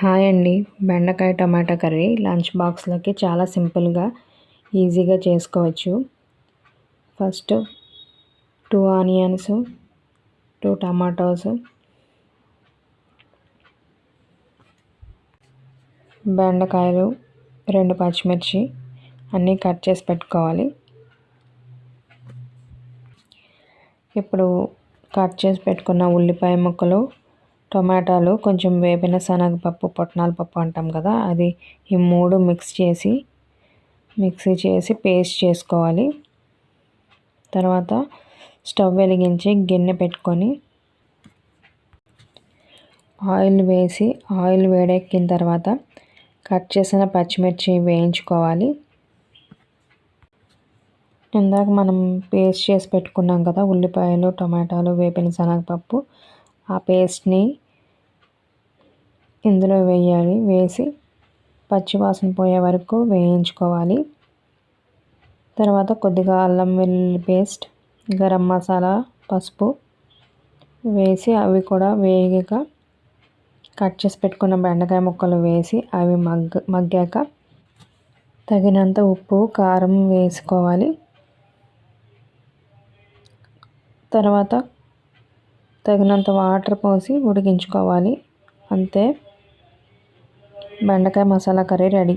Hi అండి. బెండకాయ టమాటా curry lunch బాక్స్లోకి చాలా సింపుల్గా ఈజీగా చేసుకోవచ్చు. First two onions two tomatoes బెండకాయలు రెండు పచ్చిమిర్చి అన్నీ కట్ చేసి పెట్టుకోవాలి. ఇప్పుడు కట్ చేసి పెట్టుకున్న ఉల్లిపాయ ముక్కలు టొమాటోలు కొంచెం వేపిన శనగపప్పు పొట్నాల పప్పు అంటాం కదా అది ఈ మూడు మిక్స్ చేసి మిక్సీ చేసి పేస్ట్ చేసుకోవాలి. తర్వాత స్టవ్ వెలిగించి గిన్నె పెట్టుకొని ఆయిల్ వేసి ఆయిల్ వేడెక్కిన తర్వాత కట్ చేసిన పచ్చిమిర్చి వేయించుకోవాలి. ఇందాక మనం పేస్ట్ చేసి పెట్టుకున్నాం కదా ఉల్లిపాయలు టమాటాలు వేపిన శనగపప్పు ఆ పేస్ట్ని ఇందులో వేయాలి వేసి పచ్చివాసన పోయే వరకు వేయించుకోవాలి. తర్వాత కొద్దిగా అల్లం వెల్లుల్లి పేస్ట్ గరం మసాలా పసుపు వేసి అవి కూడా వేగాక కట్ చేసి పెట్టుకున్న బెండకాయ ముక్కలు వేసి అవి మగ్గ మగ్గాక తగినంత ఉప్పు కారం వేసుకోవాలి. తర్వాత తగినంత వాటర్ పోసి ఉడికించుకోవాలి. అంతే. బెండకాయ మసాలా కర్రీ రెడీ.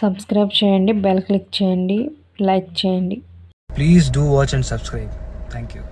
సబ్స్క్రైబ్ చేయండి బెల్ క్లిక్ చేయండి లైక్ చేయండి. Please do watch and subscribe. Thank you